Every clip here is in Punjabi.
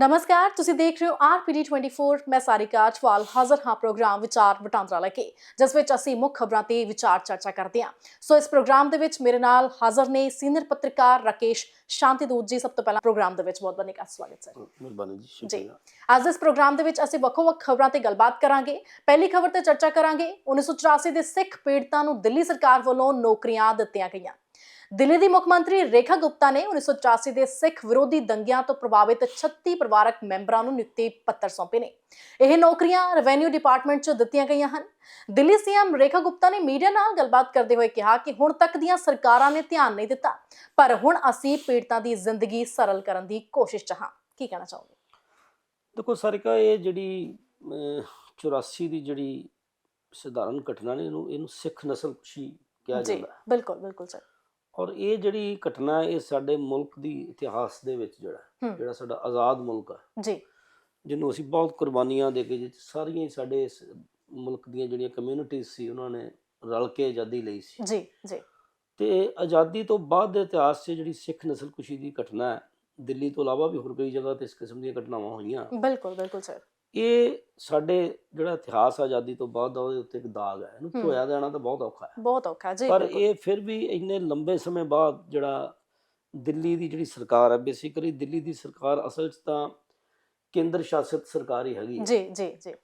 ਨਮਸਕਾਰ ਤੁਸੀਂ ਦੇਖ ਰਹੇ ਹੋ ਆਰਪੀਡੀ 24 ਮੈਂ ਸਾਰਿਕਾ ਅਟਵਾਲ ਹਾਜ਼ਰ ਹਾਂ ਪ੍ਰੋਗਰਾਮ ਵਿਚਾਰ ਵਟਾਂਦਰਾ ਲੈ ਕੇ ਜਿਸ ਵਿੱਚ ਅਸੀਂ ਮੁੱਖ ਖਬਰਾਂ ਤੇ ਵਿਚਾਰ ਚਰਚਾ ਕਰਦੇ ਹਾਂ। ਸੋ ਇਸ ਪ੍ਰੋਗਰਾਮ ਦੇ ਵਿੱਚ ਮੇਰੇ ਨਾਲ ਹਾਜ਼ਰ ਨੇ ਸੀਨੀਅਰ ਪੱਤਰਕਾਰ ਰਾਕੇਸ਼ ਸ਼ਾਂਤੀਦੂਤ ਜੀ। ਸਭ ਤੋਂ ਪਹਿਲਾਂ ਪ੍ਰੋਗਰਾਮ ਦੇ ਵਿੱਚ ਬਹੁਤ ਬਹੁਤ ਸਵਾਗਤ ਸਰ। ਮਿਹਰਬਾਨੀ ਜੀ ਸ਼ੁਕਰੀਆ। ਅੱਜ ਇਸ ਪ੍ਰੋਗਰਾਮ ਦੇ ਵਿੱਚ ਅਸੀਂ ਵੱਖੋ-ਵੱਖ ਖਬਰਾਂ ਤੇ ਗੱਲਬਾਤ ਕਰਾਂਗੇ। ਪਹਿਲੀ ਖਬਰ ਤੇ ਚਰਚਾ ਕਰਾਂਗੇ। 1984 ਦੇ ਸਿੱਖ ਪੀੜਤਾਂ ਨੂੰ ਦਿੱਲੀ ਸਰਕਾਰ ਵੱਲੋਂ ਨੌਕਰੀਆਂ ਦਿੱਤੀਆਂ ਗਈਆਂ। ਦਿੱਲੀ ਦੀ ਮੁੱਖ ਮੰਤਰੀ ਰੇਖਾ ਗੁਪਤਾ ਨੇ 1984 ਦੇ ਸਿੱਖ ਵਿਰੋਧੀ ਦੰਗਿਆਂ ਤੋਂ ਪ੍ਰਭਾਵਿਤ 36 ਪਰਿਵਾਰਕ ਮੈਂਬਰਾਂ ਨੂੰ ਨਿਯੁਕਤੀ ਪੱਤਰ ਸੌਂਪੇ ਨੇ। ਇਹ ਨੌਕਰੀਆਂ ਰੈਵਨਿਊ ਡਿਪਾਰਟਮੈਂਟ 'ਚ ਦਿੱਤੀਆਂ ਗਈਆਂ ਹਨ। ਦਿੱਲੀ ਸੀਐਮ ਰੇਖਾ ਗੁਪਤਾ ਨੇ ਮੀਡੀਆ ਨਾਲ ਗੱਲਬਾਤ ਕਰਦੇ ਹੋਏ ਕਿਹਾ ਕਿ ਹੁਣ ਤੱਕ ਦੀਆਂ ਸਰਕਾਰਾਂ ਨੇ ਧਿਆਨ ਨਹੀਂ ਦਿੱਤਾ ਪਰ ਹੁਣ ਅਸੀਂ ਪੀੜਤਾਂ ਦੀ ਜ਼ਿੰਦਗੀ ਸਰਲ ਕਰਨ ਦੀ ਕੋਸ਼ਿਸ਼ 'ਚ ਹਾਂ ਕੀ ਕਹਿਣਾ ਚਾਹੋਗੇ? ਦੇਖੋ ਸਾਰਿਕਾ ਇਹ ਜਿਹੜੀ ਅਹ, 84 ਦੀ ਜਿਹੜੀ ਸਧਾਰਨ ਘਟਨਾ ਨੇ ਇਹਨੂੰ ਇਹਨੂੰ ਸਿੱਖ ਨਸਲਕੁਸ਼ੀ ਕਿਹਾ ਜੀ ਜਾਂਦਾ। ਬਿਲਕੁਲ ਬਿਲਕੁਲ ਸਰ। ਔਰ ਇਹ ਜਿਹੜੀ ਘਟਨਾ ਇਹ ਸਾਡੇ ਮੁਲਕ ਦੀ ਇਤਿਹਾਸ ਦੇ ਵਿੱਚ ਜਿਹੜਾ। ਜਿਹੜਾ ਸਾਡਾ ਆਜ਼ਾਦ ਮੁਲਕ ਹੈ। ਜੀ। ਜਿਹਨੂੰ ਅਸੀਂ ਬਹੁਤ ਕੁਰਬਾਨੀਆਂ ਦੇ ਕੇ ਸਾਰੀਆਂ ਹੀ ਸਾਡੇ ਇਸ ਮੁਲਕ ਦੀਆਂ ਜਿਹੜੀਆਂ ਕਮਿਊਨਿਟੀਆਂ ਸੀ ਉਹਨਾਂ ਨੇ ਰਲ ਕੇ ਆਜ਼ਾਦੀ ਲਈ ਸੀ। ਜੀ ਜੀ। ਤੇ ਆਜ਼ਾਦੀ ਤੋਂ ਬਾਅਦ ਦੇ ਇਤਿਹਾਸ 'ਚ ਜਿਹੜੀ ਸਿੱਖ ਨਸਲਕੁਸ਼ੀ ਦੀ ਘਟਨਾ ਹੈ ਦਿੱਲੀ ਤੋਂ ਇਲਾਵਾ ਵੀ ਹੋਰ ਕਈ ਜਗ੍ਹਾ ਤੇ ਇਸ ਕਿਸਮ ਦੀਆਂ ਘਟਨਾਵਾਂ ਹੋਈਆਂ। ਬਿਲਕੁਲ ਬਿਲਕੁਲ ਸਰ। ਇਹ ਸਾਡੇ ਜਿਹੜਾ ਇਤਿਹਾਸ ਆਜ਼ਾਦੀ ਤੋਂ ਬਾਅਦ ਦਾ ਉਹਦੇ ਉੱਤੇ ਇੱਕ ਦਾਗ ਹੈ ਇਹਨੂੰ। ਧੋਇਆ ਦੇਣਾ ਤਾਂ ਬਹੁਤ ਔਖਾ ਹੈ। ਬਹੁਤ ਔਖਾ ਜੀ ਪਰ। ਇਹ ਫਿਰ ਵੀ ਇੰਨੇ ਲੰਬੇ ਸਮੇਂ ਬਾਅਦ ਜਿਹੜਾ ਦਿੱਲੀ ਦੀ ਜਿਹੜੀ ਸਰਕਾਰ ਹੈ ਬੇਸਿਕਲੀ ਦਿੱਲੀ ਦੀ ਸਰਕਾਰ ਅਸਲ 'ਚ ਤਾਂ ਕੇਂਦਰ ਸ਼ਾਸਿਤ ਸਰਕਾਰ ਹੀ ਹੈਗੀ ਜੀ ਜੀ ਜੀ।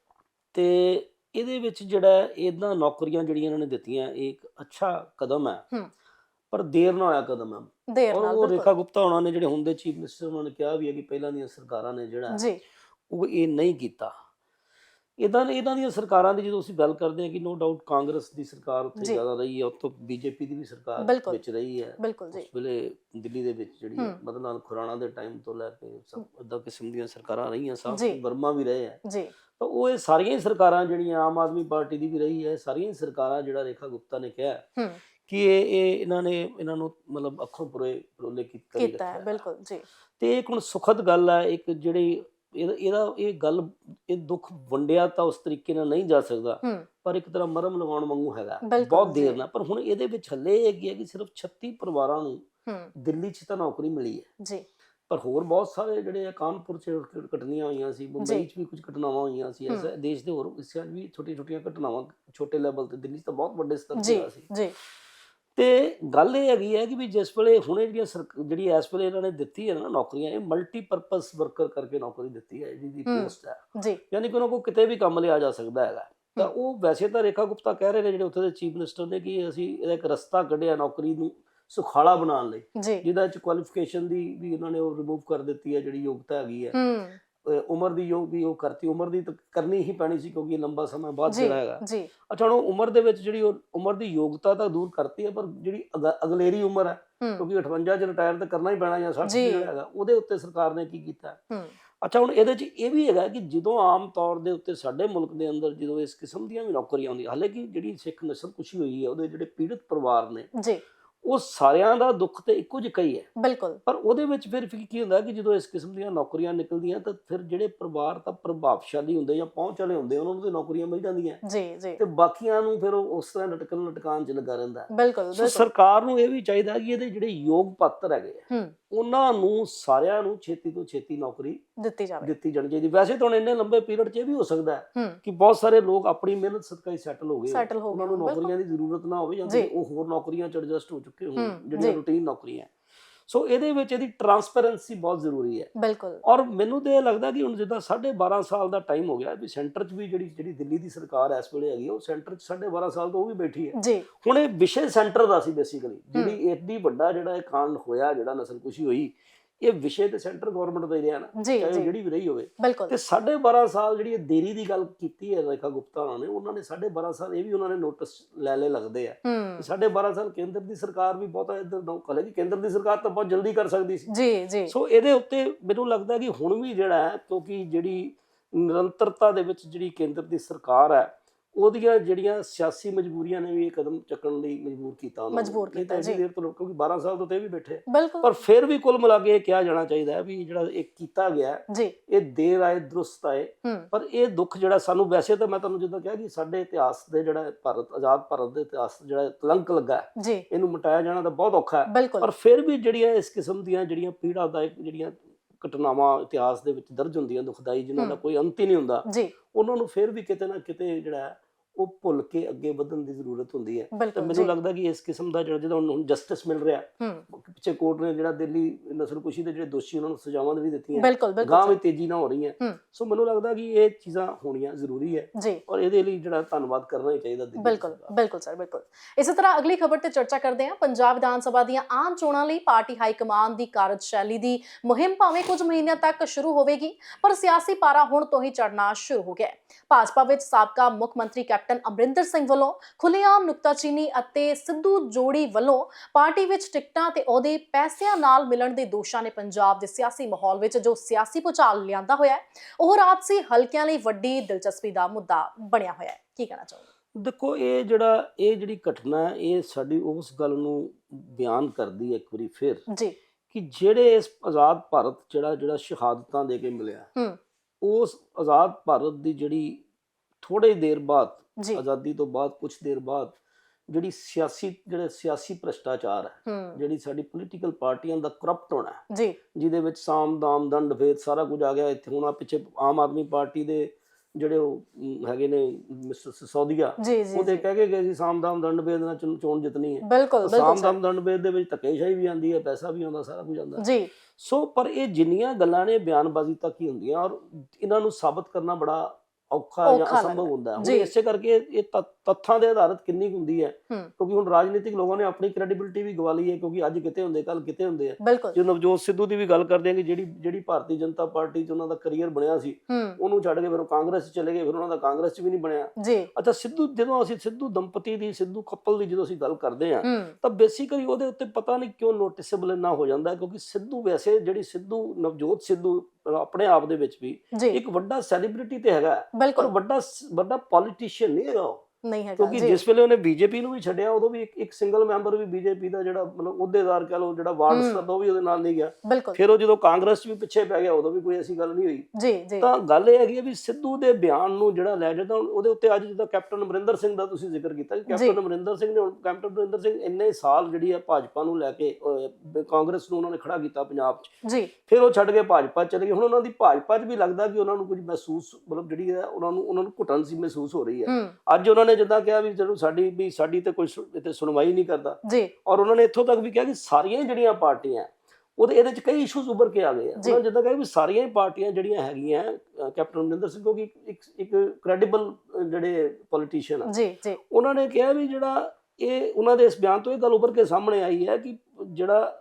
ਤੇ ਇਹਦੇ ਵਿੱਚ ਜਿਹੜਾ ਇਹਨਾਂ ਨੌਕਰੀਆਂ ਜਿਹੜੀਆਂ ਇਹਨਾਂ ਨੇ ਦਿੱਤੀਆਂ ਇਹ ਇੱਕ ਅੱਛਾ ਕਦਮ ਹੈ। ਪਰ ਦੇਰ ਨਾਲ ਆਇਆ ਕਦਮ ਹੈ। ਦੇਰ ਨਾਲ ਉਹ ਰੇਖਾ ਗੁਪਤਾ ਉਹਨਾਂ ਨੇ ਜਿਹੜੇ ਹੁੰਦੇ ਚੀਫ ਮਿਨਿਸਟਰ ਉਹਨਾਂ ਨੇ ਕਿਹਾ ਵੀ ਹੈ ਕਿ ਪਹਿਲਾਂ ਦੀਆਂ ਸਰਕਾਰਾਂ ਨੇ ਜਿਹੜਾ ਜੀ। ਉਹ ਇਹ ਨਹੀਂ ਕੀਤਾ। ਇਦਾਂ ਇਹਨਾਂ ਦੀਆਂ ਸਰਕਾਰਾਂ ਦੀ ਜਦੋਂ ਅਸੀਂ ਗੱਲ ਕਰਦੇ ਹਾਂ ਕਿ ਨੋ ਡਾਊਟ ਕਾਂਗਰਸ ਦੀ ਸਰਕਾਰ ਉੱਥੇ। ਜ਼ਿਆਦਾ ਰਹੀ ਹੈ ਉੱਥੋਂ ਬੀਜੇਪੀ ਦੀ ਵੀ ਸਰਕਾਰ। ਵਿੱਚ ਰਹੀ ਹੈ। ਬਿਲਕੁਲ ਜੀ। ਉਸ ਵੇਲੇ ਦਿੱਲੀ ਦੇ ਵਿੱਚ ਜਿਹੜੀ। ਮਦਨ ਲਾਲ ਖੁਰਾਣਾ ਦੇ ਟਾਈਮ ਤੋਂ ਲੈ ਕੇ ਸਭ ਅੱਧਾ ਕਿਸਮ ਦੀਆਂ ਸਰਕਾਰਾਂ ਰਹੀਆਂ ਸਾਫ਼। ਵਰਮਾ ਵੀ ਰਹੇ ਹੈ। ਜੀ। ਤਾਂ ਉਹ ਇਹ ਸਾਰੀਆਂ ਸਰਕਾਰਾਂ ਜਿਹੜੀਆਂ ਆਮ ਆਦਮੀ ਪਾਰਟੀ ਦੀ ਵੀ ਰਹੀ ਹੈ ਸਾਰੀਆਂ ਸਰਕਾਰਾਂ ਜਿਹੜਾ ਰੇਖਾ ਗੁਪਤਾ ਨੇ ਕਿਹਾ ਕਿ ਇਹ ਇਹ ਇਹਨਾਂ ਨੇ ਇਹਨਾਂ ਨੂੰ ਮਤਲਬ ਅੱਖੋਂ ਪੁਰੇ ਪਰੋਲੇ ਕੀਤਾ ਹੀ ਕੀਤਾ ਬਿਲਕੁਲ ਜੀ। ਤੇ ਇੱਕ ਹੁਣ ਸੁਖਦ ਗੱਲ ਹੈ ਇੱਕ ਜਿਹੜੀ ਇਹਦਾ ਇਹਦਾ ਇਹ ਗੱਲ ਇਹ ਦੁੱਖ ਵੰਡਿਆ ਤਾਂ ਉਸ ਤਰੀਕੇ ਨਾਲ ਨਹੀਂ ਜਾ ਸਕਦਾ। ਪਰ ਇੱਕ ਤਰ੍ਹਾਂ ਮਰਮ ਲਗਾਉਣ ਵਾਂਗੂ ਹੈਗਾ। ਬਹੁਤ ਦੇਰ। ਨਾਲ। ਪਰ ਹੁਣ ਇਹਦੇ ਵਿੱਚ ਹੱਲੇ ਇਹ ਹੈ ਕਿ ਸਿਰਫ 36 ਪਰਿਵਾਰਾਂ ਨੂੰ ਦਿੱਲੀ 'ਚ ਤਾਂ ਨੌਕਰੀ ਮਿਲੀ ਹੈ। ਜੀ। ਪਰ ਹੋਰ ਬਹੁਤ ਸਾਰੇ ਜਿਹੜੇ ਆ ਕਾਨਪੁਰ 'ਚ ਘ- ਘਟਨੀਆਂ ਹੋਈਆਂ ਸੀ। ਮੁੰਬਈ। 'ਚ ਵੀ ਕੁਝ ਘਟਨਾਵਾਂ ਹੋਈਆਂ ਸੀ। ਐਸੇ। ਦੇਸ਼ ਦੇ ਹੋਰ ਹਿੱਸਿਆਂ 'ਚ ਵੀ ਛੋਟੀਆਂ ਛੋਟੀਆਂ ਘਟਨਾਵਾਂ ਛੋਟੇ ਲੈਵਲ ਤੇ ਦਿੱਲੀ 'ਚ ਤਾਂ ਬਹੁਤ ਵੱਡੇ ਸਤਰ ਤੇ ਜੀ ਸੀ। ਜੀ। ਤੇ ਗੱਲ ਇਹ ਹੈਗੀ ਹੈ ਕਿ ਵੀ ਜਿਸ ਵੇਲੇ ਹੁਣੇ ਜਿਹੜੀਆਂ ਜਿਹੜੀ ਇਸ ਵੇਲੇ ਇਹਨਾਂ ਨੇ ਦਿੱਤੀ ਹੈ ਨਾ ਨੌਕਰੀਆਂ ਇਹ ਮਲਟੀਪਰਪਸ ਵਰਕਰ ਕਰਕੇ ਨੌਕਰੀ ਦਿੱਤੀ ਹੈ ਜਿਹਦੀ। ਪੋਸਟ ਹੈ। ਜੀ। ਯਾਨੀ ਕਿ ਉਹਨਾਂ ਕੋਲ ਕਿਤੇ ਵੀ ਕੰਮ ਲਿਆ ਜਾ ਸਕਦਾ ਹੈਗਾ। ਤਾਂ ਉਹ ਵੈਸੇ ਤਾਂ ਰੇਖਾ ਗੁਪਤਾ ਕਹਿ ਰਹੇ ਨੇ ਜਿਹੜੇ ਉੱਥੇ ਦੇ ਚੀਫ ਮਿਨਿਸਟਰ ਨੇ ਕਿ ਅਸੀਂ ਇਹਦਾ ਇੱਕ ਰਸਤਾ ਕੱਢਿਆ ਨੌਕਰੀ ਨੂੰ ਸੁਖਾਲਾ ਬਣਾਉਣ ਲਈ। ਜਿਹਦਾ ਚ ਕੁਆਲੀਫਿਕੇਸ਼ਨ ਦੀ ਵੀ ਉਹਨਾਂ ਨੇ ਉਹ ਰਿਮੂਵ ਕਰ ਦਿੱਤੀ ਹੈ ਜਿਹੜੀ ਯੋਗਤਾ ਹੈਗੀ ਹੈ। ਉਮਰ ਦੀ ਯੋਗ ਵੀ ਉਹ ਕਰਤੀ ਉਮਰ ਦੀ ਤਾਂ ਕਰਨੀ ਹੀ ਪੈਣੀ ਸੀ ਕਿਉਂਕਿ ਇਹ ਲੰਬਾ ਸਮਾਂ ਬਾਅਦ ਜੀ ਜਿਹੜਾ ਹੈਗਾ। ਜੀ। ਅੱਛਾ ਹੁਣ ਉਮਰ ਦੇ ਵਿੱਚ ਜਿਹੜੀ ਉਹ ਉਮਰ ਦੀ ਯੋਗਤਾ ਤਾਂ ਦੂਰ ਕਰਤੀ ਹੈ ਪਰ ਜਿਹੜੀ ਅਗ- ਅਗਲੇਰੀ ਉਮਰ ਹੈ ਕਿਉਂਕਿ 58 ਚ ਰਿਟਾਇਰ ਤਾਂ ਕਰਨਾ ਹੀ ਪੈਣਾ ਜਾਂ 60 ਜੀ। ਜਿਹੜਾ ਹੈਗਾ ਉਹਦੇ ਉੱਤੇ ਸਰਕਾਰ ਨੇ ਕੀ ਕੀਤਾ? ਅੱਛਾ ਹੁਣ ਇਹਦੇ 'ਚ ਇਹ ਵੀ ਹੈਗਾ ਕਿ ਜਦੋਂ ਆਮ ਤੌਰ ਦੇ ਉੱਤੇ ਸਾਡੇ ਮੁਲਕ ਦੇ ਅੰਦਰ ਜਦੋਂ ਇਸ ਕਿਸਮ ਦੀਆਂ ਵੀ ਨੌਕਰੀਆਂ ਆਉਂਦੀਆਂ ਹਾਲਾਂਕਿ ਜਿਹੜੀ ਸਿੱਖ ਨਸਲ ਕੁਸ਼ੀ ਹੋਈ ਹੈ ਉਹਦੇ ਜਿਹੜੇ ਪੀੜਤ ਪਰਿਵਾਰ ਨੇ ਜੀ। ਉਹ ਸਾਰਿਆਂ ਦਾ ਦੁੱਖ ਤੇ ਇੱਕੋ ਜਿਹਾ ਹੀ ਹੈ। ਬਿਲਕੁਲ। ਪਰ ਉਹਦੇ ਵਿੱਚ ਫਿਰ ਕੀ ਹੁੰਦਾ ਕਿ ਜਦੋਂ ਇਸ ਕਿਸਮ ਦੀਆਂ ਨੌਕਰੀਆਂ ਨਿਕਲਦੀਆਂ ਤਾਂ ਫਿਰ ਜਿਹੜੇ ਪਰਿਵਾਰ ਤਾਂ ਪ੍ਰਭਾਵਸ਼ਾਲੀ ਹੁੰਦੇ ਜਾਂ ਪਹੁੰਚ ਵਾਲੇ ਹੁੰਦੇ ਉਹਨਾਂ ਨੂੰ ਤੇ ਨੌਕਰੀਆਂ ਮਿਲ ਜਾਂਦੀਆਂ। ਜੀ ਜੀ। ਤੇ ਬਾਕੀਆਂ ਨੂੰ ਫਿਰ ਉਹ ਉਸ ਤਰ੍ਹਾਂ ਲਟਕਣ ਲਟਕਾਉਣ 'ਚ ਲੱਗਾ ਰਹਿੰਦਾ। ਬਿਲਕੁਲ ਸਰਕਾਰ ਨੂੰ ਇਹ ਵੀ ਚਾਹੀਦਾ ਕਿ ਇਹਦੇ ਜਿਹੜੇ ਯੋਗ ਪਾਤਰ ਹੈਗੇ ਹੂੰ। ਉਹਨਾਂ ਨੂੰ ਸਾਰਿਆਂ ਨੂੰ ਛੇਤੀ ਤੋਂ ਛੇਤੀ ਨੌਕਰੀ ਦਿੱਤੀ ਜਾਵੇ ਦਿੱਤੀ ਜਾਣੀ ਚਾਹੀਦੀ ਵੈਸੇ ਤਾਂ ਹੁਣ ਇੰਨੇ ਲੰਬੇ ਪੀਰੀਅਡ 'ਚ ਇਹ ਵੀ ਹੋ ਸਕਦਾ ਹੈ ਕਿ ਬਹੁਤ ਸਾਰੇ ਲੋਕ ਆਪਣੀ ਮਿਹਨਤ ਸਦਕਾ ਹੀ ਸੈਟਲ ਹੋ ਗਏ ਉਹਨਾਂ ਨੂੰ। ਨੌਕਰੀਆਂ ਦੀ ਜ਼ਰੂਰਤ ਨਾ ਹੋਵੇ ਜਾਂ। ਉਹ ਹੋਰ ਨੌਕਰੀਆਂ 'ਚ ਐਡਜਸਟ ਹੋ ਚੁੱਕੇ ਹੋਣ ਜਿਹੜੀਆਂ। ਰੂਟੀਨ ਨੌਕਰੀਆਂ ਸੋ ਇਹਦੇ ਵਿੱਚ ਇਹਦੀ ਟਰਾਂਸਪੇਰੈਂਸੀ ਬਹੁਤ ਜ਼ਰੂਰੀ ਹੈ। ਬਿਲਕੁਲ। ਔਰ ਮੈਨੂੰ ਤੇ ਇਹ ਲੱਗਦਾ ਕਿ ਹੁਣ ਜਿੱਦਾਂ 12.5 ਸਾਲ ਦਾ ਟਾਈਮ ਹੋ ਗਿਆ ਵੀ ਸੈਂਟਰ 'ਚ ਵੀ ਜਿਹੜੀ ਜਿਹੜੀ ਦਿੱਲੀ ਦੀ ਸਰਕਾਰ ਇਸ ਵੇਲੇ ਹੈਗੀ ਉਹ ਸੈਂਟਰ 'ਚ 12.5 ਸਾਲ ਤੋਂ ਉਹ ਵੀ ਬੈਠੀ ਹੈ। ਜੀ। ਹੁਣ ਇਹ ਵਿਸ਼ੇ ਸੈਂਟਰ ਦਾ ਸੀ ਬੇਸਿਕਲੀ ਜਿਹੜੀ ਏਡੀ ਵੱਡਾ ਜਿਹੜਾ ਇਹ ਕਾਂਡ ਹੋਇਆ ਜਿਹੜਾ ਨਸਲਕੁਸ਼ੀ ਹੋਈ ਇਹ ਵਿਸ਼ੇ ਤੇ ਸੈਂਟਰ ਗਵਰਨਮੈਂਟ ਦਾ ਹੀ ਰਿਹਾ ਨਾ ਚਾਹੇ ਜਿਹੜੀ ਵੀ ਰਹੀ ਹੋਵੇ। ਤੇ 12.5 ਸਾਲ ਜਿਹੜੀ ਇਹ ਦੇਰੀ ਦੀ ਗੱਲ ਕੀਤੀ ਹੈ ਰੇਖਾ ਗੁਪਤਾ ਉਹਨਾਂ ਨੇ ਉਹਨਾਂ ਨੇ 12.5 ਸਾਲ ਇਹ ਵੀ ਉਹਨਾਂ ਨੇ ਨੋਟਿਸ ਲੈ ਲੈ ਲੱਗਦੇ ਆ। ਹੂੰ। ਕਿ 12.5 ਸਾਲ ਕੇਂਦਰ ਦੀ ਸਰਕਾਰ ਵੀ ਬਹੁਤਾ ਇੱਧਰ ਨੌ ਕਲੇ ਕਿ ਕੇਂਦਰ ਦੀ ਸਰਕਾਰ ਤਾਂ ਬਹੁਤ ਜਲਦੀ ਕਰ ਸਕਦੀ ਸੀ। ਜੀ ਜੀ। ਸੋ ਇਹਦੇ ਉੱਤੇ ਮੈਨੂੰ ਲੱਗਦਾ ਕਿ ਹੁਣ ਵੀ ਜਿਹੜਾ ਕਿਉਂਕਿ ਜਿਹੜੀ ਨਿਰੰਤਰਤਾ ਦੇ ਵਿੱਚ ਜਿਹੜੀ ਕੇਂਦਰ ਦੀ ਸਰਕਾਰ ਹੈ ਉਹਦੀਆਂ ਜਿਹੜੀਆਂ ਸਿਆਸੀ ਮਜਬੂਰੀਆਂ ਨੇ ਵੀ ਇਹ ਕਦਮ ਚੱਕਣ ਲਈ ਮਜਬੂਰ ਕੀਤਾ ਉਹਨਾਂ ਨੂੰ। ਮਜਬੂਰ ਕੀਤਾ, ਜੀ। ਦੇਰ ਤੋਂ ਲੋਕ- ਕਿਉਂਕਿ 12 ਸਾਲ ਤੋਂ ਤੇ ਵੀ ਬੈਠੇ। ਪਰ ਫਿਰ ਵੀ ਕੁੱਲ ਮਿਲਾ ਕੇ ਇਹ ਕਿਹਾ ਜਾਣਾ ਚਾਹੀਦਾ ਹੈ ਵੀ ਜਿਹੜਾ ਇਹ ਕੀਤਾ ਗਿਆ ਇਹ ਦੇਰ ਆਏ ਦਰੁਸਤ ਆਏ। ਪਰ ਇਹ ਦੁੱਖ ਜਿਹੜਾ ਸਾਨੂੰ ਵੈਸੇ ਤਾਂ ਮੈਂ ਤੁਹਾਨੂੰ ਜਿੱਦਾਂ ਕਿਹਾ ਕਿ ਸਾਡੇ ਇਤਿਹਾਸ ਦੇ ਜਿਹੜਾ ਭਾਰਤ ਆਜ਼ਾਦ ਭਾਰਤ ਦੇ ਇਤਿਹਾਸ ਜਿਹੜਾ ਕਲੰਕ ਲੱਗਾ ਇਹਨੂੰ ਮਿਟਾਇਆ ਜਾਣਾ ਤਾਂ ਬਹੁਤ ਔਖਾ ਹੈ। ਪਰ ਫਿਰ ਵੀ ਜਿਹੜੀਆਂ ਇਸ ਕਿਸਮ ਦੀਆਂ ਜਿਹੜੀਆਂ ਪੀੜਾਦਾਇਕ ਜਿਹੜੀਆਂ ਘਟਨਾਵਾਂ ਇਤਿਹਾਸ ਦੇ ਵਿੱਚ ਦਰਜ ਹੁੰਦੀਆਂ ਦੁਖਦਾਈ ਜਿਨ੍ਹਾਂ ਦਾ। ਕੋਈ ਅੰਤ ਹੀ ਨਹੀਂ ਹੁੰਦਾ ਜੀ। ਉਹਨਾਂ ਨੂੰ ਫਿਰ ਵੀ ਕਿਤੇ ਨਾ ਕਿਤੇ ਜਿਹੜਾ ਉਹ ਭੁੱਲ ਕੇ ਅੱਗੇ ਵਧਣ ਦੀ ਜ਼ਰੂਰਤ ਹੁੰਦੀ ਹੈ। ਤੇ ਮੈਨੂੰ ਲੱਗਦਾ ਕਿ ਇਸ ਕਿਸਮ ਦਾ ਜਿਹੜਾ ਜਦੋਂ ਹੁਣ ਜਸਟਿਸ ਮਿਲ ਰਿਹਾ ਪਿੱਛੇ ਕੋਰਟ ਨੇ ਜਿਹੜਾ ਦਿੱਲੀ ਨਸਲਕੁਸ਼ੀ ਦੇ ਜਿਹੜੇ ਦੋਸ਼ੀ ਉਹਨਾਂ ਨੂੰ ਸਜ਼ਾਵਾਂ ਵੀ ਦਿੱਤੀਆਂ। ਗਾਂ ਵੀ ਤੇਜ਼ੀ ਨਾਲ ਹੋ ਰਹੀਆਂ। ਸੋ ਮੈਨੂੰ ਲੱਗਦਾ ਕਿ ਇਹ ਚੀਜ਼ਾਂ ਹੋਣੀਆਂ ਜ਼ਰੂਰੀ ਹੈ ਔਰ ਇਹਦੇ ਲਈ ਜਿਹੜਾ ਧੰਨਵਾਦ ਕਰਨਾ ਹੀ ਚਾਹੀਦਾ ਦਿੱਲੀ ਬਿਲਕੁਲ। ਬਿਲਕੁਲ ਸਰ ਬਿਲਕੁਲ। ਇਸੇ ਤਰ੍ਹਾਂ ਅਗਲੀ ਖਬਰ ਤੇ ਚਰਚਾ ਕਰਦੇ ਹਾਂ। ਪੰਜਾਬ ਵਿਧਾਨ ਸਭਾ ਦੀਆਂ ਆਮ ਚੋਣਾਂ ਲਈ ਪਾਰਟੀ ਹਾਈ ਕਮਾਨ ਦੀ ਕਾਰਜਸ਼ੈਲੀ ਦੀ ਮੁਹਿੰਮ ਭਾਵੇਂ ਕੁਝ ਮਹੀਨਿਆਂ ਤੱਕ ਸ਼ੁਰੂ ਹੋਵੇਗੀ ਪਰ ਸਿਆਸੀ ਪਾਰਾ ਹੁਣ ਤੋਂ ਹੀ ਚੜਨਾ ਸ਼ੁਰੂ ਹੋ ਗਿਆ ਹੈ। ਭਾਜਪਾ ਵਿੱਚ ਸਾਬਕਾ ਮੁੱਖ ਮੰਤਰੀ ਕੈਪਟਨ ਅਮਰਿੰਦਰ ਸਿੰਘ ਵੱਲੋਂ ਖੁੱਲੇਆਮ ਨੁਕਤਾਚੀਨੀ ਅਤੇ ਸਿੱਧੂ ਜੋੜੀ ਵੱਲੋਂ ਪਾਰਟੀ ਵਿੱਚ ਟਿਕਟਾਂ ਤੇ ਅਹੁਦੇ ਪੈਸਿਆਂ ਨਾਲ ਮਿਲਣ ਦੇ ਦੋਸ਼ਾਂ ਨੇ ਪੰਜਾਬ ਦੇ ਸਿਆਸੀ ਮਾਹੌਲ ਵਿੱਚ ਜੋ ਸਿਆਸੀ ਭੁਚਾਲ ਲਿਆਂਦਾ ਹੋਇਆ ਹੈ ਉਹ ਰਾਜਸੀ ਹਲਕਿਆਂ ਲਈ ਵੱਡੀ ਦਿਲਚਸਪੀ ਦਾ ਮੁੱਦਾ ਬਣਿਆ ਹੋਇਆ ਹੈ। ਕੀ ਕਹਿਣਾ ਚਾਹੋਗੇ? ਦੇਖੋ ਇਹ ਜਿਹੜਾ ਇਹ ਜਿਹੜੀ ਘਟਨਾ ਹੈ ਇਹ ਸਾਡੀ ਉਸ ਗੱਲ ਨੂੰ ਬਿਆਨ ਕਰਦੀ ਹੈ ਇੱਕ ਵਾਰੀ ਫਿਰ ਜੀ। ਕਿ ਜਿਹੜੇ ਇਸ ਆਜ਼ਾਦ ਭਾਰਤ ਜਿਹੜਾ ਜਿਹੜਾ ਸ਼ਹਾਦਤਾਂ ਦੇ ਕੇ ਮਿਲਿਆ ਉਸ ਆਜ਼ਾਦ ਭਾਰਤ ਦੀ ਜਿਹੜੀ ਥੋੜੇ ਦੇਰ ਬਾਅਦ ਜੀ। ਆਜ਼ਾਦੀ ਤੋਂ ਬਾਅਦ ਕੁਝ ਦੇਰ ਬਾਅਦ ਜਿਹੜੀ ਸਿਆਸੀ ਜਿਹੜੇ ਸਿਆਸੀ ਭ੍ਰਸ਼ਟਾਚਾਰ ਹੈ ਜਿਹੜੀ ਸਾਡੀ ਪੋਲੀਟੀਕਲ ਪਾਰਟੀਆਂ ਦਾ ਕਰਪਟ ਹੋਣਾ ਜੀ। ਜਿਹਦੇ ਵਿੱਚ ਸਾਮ ਦਾਮ ਦੰਡ ਭੇਦ ਸਾਰਾ ਕੁਝ ਆ ਗਿਆ ਇੱਥੇ ਹੁਣ ਆ ਪਿੱਛੇ ਆਮ ਆਦਮੀ ਪਾਰਟੀ ਦੇ ਜਿਹੜੇ ਉਹ ਹੈਗੇ ਨੇ ਮਿਸਟਰ ਸਿਸੋਦੀਆ ਉਹਦੇ। ਕਹਿ ਕੇ ਗਏ ਸੀ ਸਾਮ ਦਾਮ ਦੰਡ ਭੇਦ ਨਾਲ ਚੋਣ- ਜਿੱਤਣੀ ਹੈ। ਬਿਲਕੁਲ ਸਾਮ ਬਿਲਕੁਲ ਦਾਮ ਦੰਡ ਭੇਦ ਦੇ ਵਿੱਚ ਧੱਕੇਸ਼ਾਹੀ ਵੀ ਆਉਂਦੀ ਹੈ ਪੈਸਾ ਵੀ ਆਉਂਦਾ ਸਾਰਾ ਕੁਝ ਆਉਂਦਾ ਜੀ। ਸੋ ਪਰ ਇਹ ਜਿੰਨੀਆਂ ਗੱਲਾਂ ਨੇ ਬਿਆਨਬਾਜ਼ੀ ਤੱਕ ਹੀ ਹੁੰਦੀਆਂ ਔਰ ਇਹਨਾਂ ਨੂੰ ਸਾਬਤ ਕਰਨਾ ਬੜਾ ਔਖਾ ਜਾਂ ਔਖਾ ਅਸੰਭਵ ਲੱਗਦਾ। ਹੁੰਦਾ ਹੈ। ਹੁਣ ਜੀ। ਇਸੇ ਕਰਕੇ ਇਹ ਤੱਥ- ਤੱਥਾਂ ਦੇ ਆਧਾਰਿਤ ਕਿੰਨੀ ਕੁ ਹੁੰਦੀ ਹੈ। ਹੂੰ। ਕਿਉਂਕਿ ਹੁਣ ਰਾਜਨੀਤਿਕ ਲੋਕਾਂ ਨੇ ਆਪਣੀ ਕ੍ਰੈਡੀਬਿਲਿਟੀ ਵੀ ਗਵਾ ਲਈ ਹੈ ਕਿਉਂਕਿ ਅੱਜ ਕਿਤੇ ਹੁੰਦੇ ਕੱਲ ਕਿਤੇ ਹੁੰਦੇ ਆ। ਬਿਲਕੁਲ। ਜੇ ਨਵਜੋਤ ਸਿੱਧੂ ਦੀ ਵੀ ਗੱਲ ਕਰਦੇ ਆ ਕਿ ਜਿਹੜੀ ਜਿਹੜੀ ਭਾਰਤੀ ਜਨਤਾ ਪਾਰਟੀ 'ਚ ਉਹਨਾਂ ਦਾ ਕੈਰੀਅਰ ਬਣਿਆ ਸੀ ਹੂੰ। ਉਹਨੂੰ ਛੱਡ ਕੇ ਫਿਰ ਉਹ ਕਾਂਗਰਸ 'ਚ ਚਲੇ ਗਏ ਫਿਰ ਉਹਨਾਂ ਦਾ ਕਾਂਗਰਸ 'ਚ ਵੀ ਨਹੀਂ ਬਣਿਆ। ਜੀ। ਅੱਛਾ ਸਿੱਧੂ ਜਦੋਂ ਅਸੀਂ ਸਿੱਧੂ ਦੰਪਤੀ ਦੀ ਸਿੱਧੂ ਕਪਲ ਦੀ ਜਦੋਂ ਅਸੀਂ ਗੱਲ ਕਰਦੇ ਆ ਹੂੰ। ਤਾਂ ਬੇਸਿਕਲੀ ਉਹਦੇ ਉੱਤੇ ਪਤਾ ਨਹੀਂ ਕਿਉਂ ਨੋਟਿਸੇਬਲ ਇੰਨਾ ਹੋ ਜਾਂਦਾ ਹੈ, ਕਿਉਂਕਿ ਸਿੱਧੂ ਵੈਸੇ ਜਿਹੜੀ ਸਿੱਧੂ ਨਵਜੋਤ ਸਿੱਧੂ ਆਪਣੇ ਆਪ ਦੇ ਵਿੱਚ ਵੀ ਇੱਕ ਵੱਡਾ ਸੈਲੀਬ੍ਰਿਟੀ ਤੇ ਹੈਗਾ। ਪਰ ਵੱਡਾ ਵੱਡਾ ਪੋਲੀਟੀਸ਼ੀਅਨ ਨਹੀਂ ਹੈਗਾ ਉਹ। ਨਹੀਂ ਹੈਗਾ ਕਿਉਂਕਿ ਜਿਸ ਵੇਲੇ ਉਹਨੇ ਬੀਜੇਪੀ ਨੂੰ ਵੀ ਛੱਡਿਆ ਉਦੋਂ ਵੀ ਇੱਕ ਇੱਕ ਸਿੰਗਲ ਮੈਂਬਰ ਵੀ ਬੀਜੇਪੀ ਦਾ ਜਿਹੜਾ ਮਤਲਬ ਅਹੁਦੇਦਾਰ ਕਹ ਲਓ ਜਿਹੜਾ ਵਾਰਡ। ਸਰ ਉਹ ਵੀ ਉਹਦੇ ਨਾਲ ਨਹੀਂ ਗਿਆ। ਫਿਰ ਉਹ ਜਦੋਂ ਕਾਂਗਰਸ ਵੀ ਪਿੱਛੇ ਪੈ ਗਿਆ ਉਦੋਂ ਵੀ ਕੋਈ ਐਸੀ ਗੱਲ ਨਹੀਂ ਹੋਈ। ਜੀ ਜੀ। ਤਾਂ ਗੱਲ ਇਹ ਹੈਗੀ ਹੈ ਵੀ ਸਿੱਧੂ ਦੇ ਬਿਆਨ ਨੂੰ ਜਿਹੜਾ ਲੈ ਜਾਂਦਾ ਉਹਦੇ ਉੱਤੇ ਅੱਜ ਜਿੱਦਾਂ ਕੈਪਟਨ ਅਮਰਿੰਦਰ ਸਿੰਘ ਦਾ ਤੁਸੀਂ ਜ਼ਿਕਰ ਕੀਤਾ ਕਿ। ਕੈਪਟਨ ਅਮਰਿੰਦਰ ਸਿੰਘ ਨੇ ਹੁਣ ਕੈਪਟਨ ਅਮਰਿੰਦਰ ਸਿੰਘ ਇੰਨੇ ਸਾਲ ਜਿਹੜੀ ਹੈ ਭਾਜਪਾ ਨੂੰ ਲੈ ਕੇ ਕਾਂਗਰਸ ਨੂੰ ਉਹਨਾਂ ਨੇ ਖੜਾ ਕੀਤਾ ਪੰਜਾਬ 'ਚ। ਜੀ। ਫਿਰ ਉਹ ਛੱਡ ਕੇ ਭਾਜਪਾ ਚਲੇ ਗਏ। ਹੁਣ ਉਹਨਾਂ ਦੀ ਭਾਜਪਾ 'ਚ ਵੀ ਲੱਗਦਾ ਕਿ ਉਹਨਾਂ ਨੂੰ ਕੁਝ ਮਹਿਸੂਸ ਮਤਲਬ ਜਿਹੜੀ ਹੈ ਉਹਨਾਂ ਨੂੰ ਉਹਨਾਂ ਨੂੰ ਘੁਟਨ ਸੀ ਮਹਿਸੂਸ ਹੋ ਰਹੀ ਹੂੰ। ਅੱਜ ਉਹਨਾਂ ਨੇ ਜਿੱਦਾਂ ਕਿਹਾ ਵੀ ਚਲੋ ਸਾਡੀ ਵੀ ਸਾਡੀ ਤੇ ਕੋਈ ਇੱਥੇ ਸੁਣਵਾਈ ਨਹੀਂ ਕਰਦਾ। ਜੀ। ਔਰ ਉਹਨਾਂ ਨੇ ਇੱਥੋਂ ਤੱਕ ਵੀ ਕਿਹਾ ਕਿ ਸਾਰੀਆਂ ਹੀ ਜਿਹੜੀਆਂ ਪਾਰਟੀਆਂ ਉਹਦੇ ਇਹਦੇ ਚ ਕਈ ਇਸ਼ੂਜ਼ ਉੱਭਰ ਕੇ ਆ ਗਏ ਆ। ਉਹਨਾਂ ਨੇ ਜਿੱਦਾਂ ਕਿਹਾ ਵੀ ਸਾਰੀਆਂ ਹੀ ਪਾਰਟੀਆਂ ਜਿਹੜੀਆਂ ਹੈਗੀਆਂ ਕੈਪਟਨ ਅਮਰਿੰਦਰ ਸਿੰਘ ਕਿਉਂਕਿ ਇੱਕ ਇੱਕ ਕ੍ਰੈਡੀਬਲ ਜਿਹੜੇ ਪੋਲੀਟੀਸ਼ੀਅਨ ਆ। ਜੀ ਜੀ। ਉਹਨਾਂ ਨੇ ਕਿਹਾ ਵੀ ਜਿਹੜਾ ਇਹ ਉਹਨਾਂ ਦੇ ਇਸ ਬਿਆਨ ਤੋਂ ਇਹ ਗੱਲ ਉੱਭਰ ਕੇ ਸਾਹਮਣੇ ਆਈ ਹੈ ਕਿ ਜਿਹੜਾ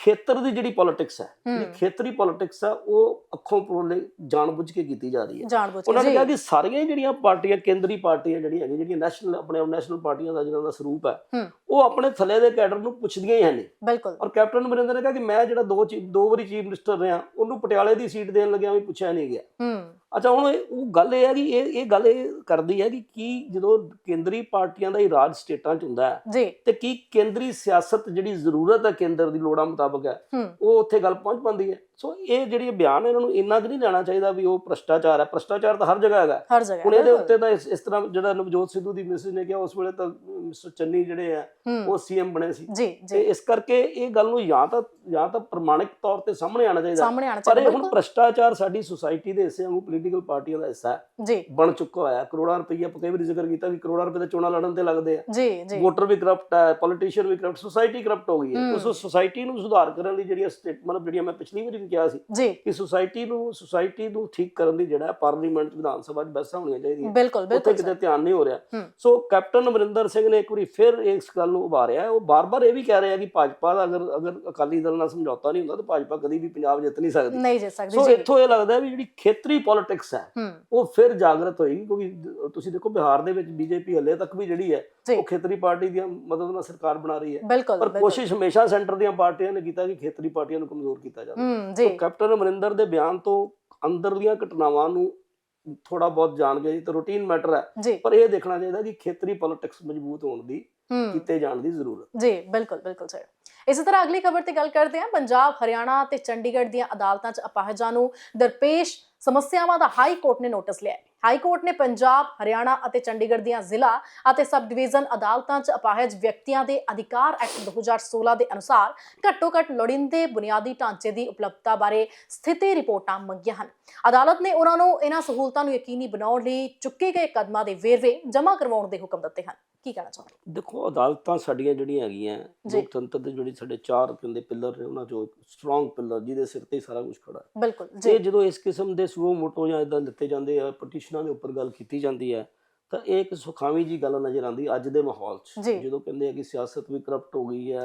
ਖੇਤਰ ਦੀ ਜਿਹੜੀ ਪੋਲਿਟਿਕਸ ਹੈ ਜਿਹੜੀ ਖੇਤਰੀ ਪੋਲਿਟਿਕਸ ਆ ਉਹ ਅੱਖੋਂ ਪਰੋਲੇ ਜਾਣਬੁੱਝ ਕੇ ਕੀਤੀ ਜਾ ਰਹੀ ਹੈ। ਉਹਨਾਂ ਨੇ ਕਿਹਾ ਕਿ ਸਾਰੀਆਂ ਜਿਹੜੀਆਂ ਪਾਰਟੀਆਂ ਕੇਂਦਰੀ ਪਾਰਟੀਆਂ ਜਿਹੜੀਆਂ ਹੈਗੀਆਂ ਜਿਹੜੀਆਂ ਨੈਸ਼ਨਲ ਆਪਣੇ ਨੈਸ਼ਨਲ ਪਾਰਟੀਆਂ ਦਾ ਜਿਹਨਾਂ ਦਾ ਸਰੂਪ ਹੈ। ਉਹ ਆਪਣੇ ਥੱਲੇ ਦੇ ਕੈਡਰ ਨੂੰ ਪੁੱਛਦੀਆਂ ਹੀ ਹਨ ਬਿਲਕੁਲ। ਔਰ ਕੈਪਟਨ ਅਮਰਿੰਦਰ ਨੇ ਕਿਹਾ ਕਿ ਮੈਂ ਜਿਹੜਾ ਦੋ ਦੋ ਵਾਰੀ ਚੀਫ ਮਿਨਿਸਟਰ ਰਿਹਾ ਉਹਨੂੰ ਪਟਿਆਲੇ ਦੀ ਸੀਟ ਦੇਣ ਲੱਗਿਆ ਵੀ ਪੁੱਛਿਆ ਨਹੀਂ ਗਿਆ। ਹੂੰ। ਅੱਛਾ ਹੁਣ ਉਹ ਗੱਲ ਇਹ ਹੈ ਕਿ ਇਹ ਇਹ ਗੱਲ ਇਹ ਕਰਦੀ ਹੈ ਕਿ ਕੀ ਜਦੋਂ ਕੇਂਦਰੀ ਪਾਰਟੀਆਂ ਦਾ ਹੀ ਰਾਜ ਸਟੇਟਾਂ 'ਚ ਹੁੰਦਾ ਹੈ ਤੇ ਕੀ ਕੇਂਦਰੀ ਸਿਆਸਤ ਜਿਹੜੀ ਜ਼ਰੂਰਤ ਹੈ ਕੇਂਦਰ ਦੀ ਲੋੜਾਂ ਮੁਤਾਬਕ ਹੂੰ। ਉਹ ਉੱਥੇ ਗੱਲ ਪਹੁੰਚ ਪਾਉਂਦੀ ਹੈ? ਸੋ ਇਹ ਜਿਹੜੀ ਬਿਆਨ ਇਹਨਾਂ ਨੂੰ ਇੰਨਾ ਨਹੀਂ ਲੈਣਾ ਚਾਹੀਦਾ ਵੀ ਉਹ ਭ੍ਰਸ਼ਟਾਚਾਰ ਹੈ। ਭ੍ਰਸ਼ਟਾਚਾਰ ਤਾਂ ਹਰ ਜਗ੍ਹਾ ਹੈਗਾ। ਹਰ ਜਗ੍ਹਾ ਹੁਣ ਇਹਦੇ। ਉੱਤੇ ਤਾਂ ਇਸ ਤਰ੍ਹਾਂ ਜਿਹੜਾ ਨਵਜੋਤ ਸਿੱਧੂ ਦੀ ਮੈਸੇਜ ਨੇ ਕਿਹਾ ਉਸ ਵੇਲੇ ਤਾਂ ਮਿਸਟਰ ਚੰਨੀ ਜਿਹੜੇ ਆ ਉਹ ਸੀਐਮ ਬਣੇ ਸੀ। ਤੇ ਇਸ ਕਰਕੇ ਇਹ ਗੱਲ ਨੂੰ ਜਾਂ ਤਾਂ ਜਾਂ ਤਾਂ ਪ੍ਰਮਾਣਿਕ ਤੌਰ ਤੇ ਸਾਹਮਣੇ ਆਉਣਾ ਚਾਹੀਦਾ। ਆਣਾ ਪਰ ਇਹ ਹੁਣ ਭ੍ਰਸ਼ਟਾਚਾਰ ਸਾਡੀ ਸੁਸਾਇਟੀ ਦੇ ਹਿੱਸੇ ਵਾਂਗੂ ਪੋਲੀਟੀਕਲ ਪਾਰਟੀਆਂ ਦਾ ਹਿੱਸਾ ਹੈ, ਬਣ ਚੁੱਕਾ ਹੋਇਆ। ਹੈ। ਕਰੋੜਾਂ ਰੁਪਈਆ ਆਪਾਂ ਕਈ ਵਾਰੀ ਜ਼ਿਕਰ ਕੀਤਾ ਵੀ ਕਰੋੜਾਂ ਰੁਪਏ ਦੇ ਚੋਣਾਂ ਲੜਨ ਤੇ ਲੱਗਦੇ ਆ। ਜੀ ਜੀ। ਵੋਟਰ ਵੀ ਕਰਪਟ ਹੈ ਪੋਲੀਟੀਸ਼ੀਅਨ ਵੀ ਕਰਪਟ ਸੁਸਾਇਟੀ ਕਰਪਟ ਹੋ ਗਈ ਹੈ। ਉਸ ਸੁਸਾਇਟੀ ਨੂੰ ਸੁਧਾਰ ਕਰਨ ਲਈ ਜਿਹੜੀਆਂ ਸਟੇਟ ਮਤਲਬ ਜਿਹੜੀਆਂ ਮੈਂ ਪਿਛਲੀ ਵਾਰੀ ਕਿਹਾ ਸੀ ਕਿ ਸੁਸਾਇਟੀ ਨੂੰ ਸੁਸਾਇਟੀ ਨੂੰ ਠੀਕ ਕਰਨ ਦੀ ਜਿਹੜਾ ਪਾਰਲੀਮੈਂਟ ਵਿਧਾਨ ਸਭਾ 'ਚ ਬਹਿਸਾਂ ਹੋਣੀਆਂ ਚਾਹੀਦੀਆਂ। ਬਿਲਕੁਲ ਉੱਥੇ ਬਿਲਕੁਲ ਕਿਤੇ ਧਿਆਨ ਨਹੀਂ ਹੋ ਰਿਹਾ। ਸੋ ਕੈਪਟਨ ਅਮਰਿੰਦਰ ਸਿੰਘ ਨੇ ਇੱਕ ਵਾਰੀ ਫਿਰ ਇਸ ਗੱਲ ਨੂੰ ਉਭਾਰਿਆ। ਉਹ ਬਾਰ-ਬਾਰ ਇਹ ਵੀ ਕਹਿ ਰਿਹਾ ਕਿ ਭਾਜਪਾ ਦਾ ਅਗਰ ਅਗਰ ਅਕਾਲੀ ਦਲ ਨਾਲ ਸਮਝੌਤਾ ਨਹੀਂ ਹੁੰਦਾ ਤਾਂ ਭਾਜਪਾ ਕਦੀ ਵੀ ਪੰਜਾਬ ਜਿੱਤ ਨਹੀਂ ਸਕਦੀ। ਨਹੀਂ ਜਿੱਤ ਸਕਦੀ ਸੋ ਇੱਥੋਂ ਇਹ ਲੱਗਦਾ ਵੀ ਜਿਹੜੀ ਖੇਤਰੀ ਪੋਲਿਟਿਕਸ ਹੈ ਉਹ ਫਿਰ ਜਾਗਰਤ ਹੋਏਗੀ ਕਿਉਂਕਿ ਦ- ਤੁਸੀਂ ਦੇਖੋ ਬਿਹਾਰ ਦੇ ਵਿੱਚ ਬੀਜੇਪੀ ਹੱਲੇ ਤੱਕ ਵੀ ਜਿਹੜੀ ਹੈ ਉਹ ਖੇਤਰੀ ਪਾਰਟੀ ਦੀਆਂ ਮਦਦ ਨਾਲ ਸਰਕਾਰ ਬਣਾ ਰਹੀ ਹੈ। ਪਰ ਕੋਸ਼ਿਸ਼ ਹਮੇਸ਼ਾ ਸੈਂਟਰ ਦੀਆਂ ਪਾਰਟੀਆਂ ਨੇ ਕੀਤਾ ਕਿ ਖੇਤਰੀ ਪਾਰਟੀਆਂ ਨੂੰ ਕਮਜ਼ੋਰ ਕੀਤਾ ਜਾਵੇ। ਜੀ। ਕੈਪਟਨ ਅਮਰਿੰਦਰ ਦੇ ਬਿਆਨ ਤੋਂ ਅੰਦਰਲੀਆਂ ਘਟਨਾਵਾਂ ਨੂੰ ਥੋੜਾ ਬਹੁਤ ਜਾਣ ਗਏ ਤਾਂ ਰੂਟੀਨ ਮੈਟਰ ਹੈ। ਜੀ। ਪਰ ਇਹ ਦੇਖਣਾ ਚਾਹੀਦਾ ਕਿ ਖੇਤਰੀ ਪੋਲਿਟਿਕਸ ਮਜ਼ਬੂਤ ਹੋਣ ਦੀ ਕੀਤੇ ਜਾਣ ਦੀ ਜ਼ਰੂਰਤ। ਜੀ ਬਿਲਕੁਲ ਬਿਲਕੁਲ ਸਰ। ਇਸੇ ਤਰ੍ਹਾਂ ਅਗਲੀ ਖਬਰ ਤੇ ਗੱਲ ਕਰਦੇ ਹਾਂ। ਪੰਜਾਬ ਹਰਿਆਣਾ ਤੇ ਚੰਡੀਗੜ੍ਹ ਦੀਆਂ ਅਦਾਲਤਾਂ 'ਚ ਅਪਾਹਜਾਂ ਨੂੰ ਦਰਪੇਸ਼ ਸਮੱਸਿਆਵਾਂ ਦਾ ਹਾਈ ਕੋਰਟ ਨੇ ਨੋਟਿਸ ਲਿਆ ਹੈ। ਹਾਈ ਕੋਰਟ ਨੇ ਪੰਜਾਬ, ਹਰਿਆਣਾ ਅਤੇ ਚੰਡੀਗੜ੍ਹ ਦੀਆਂ ਜ਼ਿਲ੍ਹਾ ਅਤੇ ਸਬ ਡਿਵੀਜ਼ਨ ਅਦਾਲਤਾਂ 'ਚ ਅਪਾਹਜ ਵਿਅਕਤੀਆਂ ਦੇ ਅਧਿਕਾਰ ਐਕਟ 2016 ਦੇ ਅਨੁਸਾਰ ਘੱਟੋ-ਘੱਟ ਲੋੜੀਂਦੇ ਬੁਨਿਆਦੀ ਢਾਂਚੇ ਦੀ ਉਪਲਬਧਤਾ ਬਾਰੇ ਸਥਿਤੀ ਰਿਪੋਰਟਾਂ ਮੰਗੀਆਂ ਹਨ। ਅਦਾਲਤ ਨੇ ਉਹਨਾਂ ਨੂੰ ਇਹਨਾਂ ਸਹੂਲਤਾਂ ਨੂੰ ਯਕੀਨੀ ਬਣਾਉਣ ਲਈ ਚੁੱਕੇ ਗਏ ਕਦਮਾਂ ਦੇ ਵੇਰਵੇ ਜਮ੍ਹਾਂ ਕਰਵਾਉਣ ਦੇ ਹੁਕਮ ਦਿੱਤੇ ਹਨ। ਕੀ ਕਹਿਣਾ ਚਾਹੁੰਦੇ ਦੇਖੋ ਅਦਾਲਤਾਂ ਸਾਡੀਆਂ ਜਿਹੜੀਆਂ ਹੈਗੀਆਂ। ਲੋਕਤੰਤਰ ਦੇ ਜਿਹੜੇ ਸਾਡੇ ਚਾਰ ਕਹਿੰਦੇ ਪਿੱਲਰ ਨੇ ਉਹਨਾਂ ਚੋਂ ਸਟਰੋਂਗ ਪਿੱਲਰ ਜਿਹਦੇ ਸਿਰ ਤੇ ਸਾਰਾ ਕੁਝ ਖੜਾ ਹੈ। ਬਿਲਕੁਲ ਜੀ। ਜਦੋਂ ਇਸ ਕਿਸਮ ਦੇ ਸੂਓ ਮੋਟੋ ਜਾਂ ਇਦਾਂ ਦਿੱਤੇ ਜਾਂਦੇ ਆ ਪਟੀਸ਼ਨਾਂ ਦੇ ਉੱਪਰ ਗੱਲ ਕੀਤੀ ਜਾਂਦੀ ਹੈ ਤਾਂ ਇਹ ਇੱਕ ਸੁਖਾਵੀ ਜੀ ਗੱਲ ਨਜ਼ਰ ਆਉਂਦੀ ਅੱਜ ਦੇ ਮਾਹੌਲ 'ਚ। ਜਦੋਂ ਕਹਿੰਦੇ ਆ ਕਿ ਸਿਆਸਤ ਵੀ ਕਰਪਟ ਹੋ ਗਈ ਹੈ